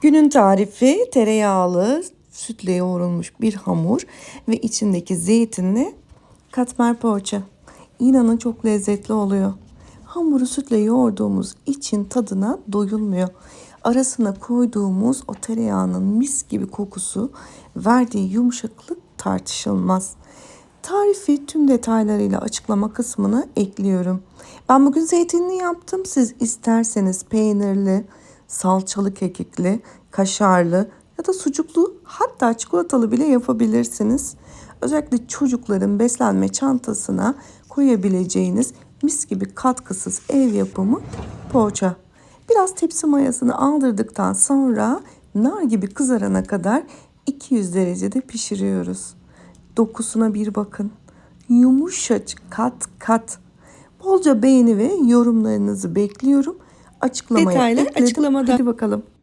Günün tarifi tereyağlı, sütle yoğrulmuş bir hamur ve içindeki zeytinli katmer poğaça. İnanın çok lezzetli oluyor. Hamuru sütle yoğurduğumuz için tadına doyulmuyor. Arasına koyduğumuz o tereyağının mis gibi kokusu verdiği yumuşaklık tartışılmaz. Tarifi tüm detaylarıyla açıklama kısmına ekliyorum. Ben bugün zeytinli yaptım. Siz isterseniz peynirli, salçalı kekikli, kaşarlı ya da sucuklu hatta çikolatalı bile yapabilirsiniz. Özellikle çocukların beslenme çantasına koyabileceğiniz mis gibi katkısız ev yapımı poğaça. Biraz tepsi mayasını aldırdıktan sonra nar gibi kızarana kadar 200 derecede pişiriyoruz. Dokusuna bir bakın. Yumuşacık kat kat. Bolca beğeni ve yorumlarınızı bekliyorum. Açıklamaya Detaylar ekledim. açıklamada. Hadi bakalım.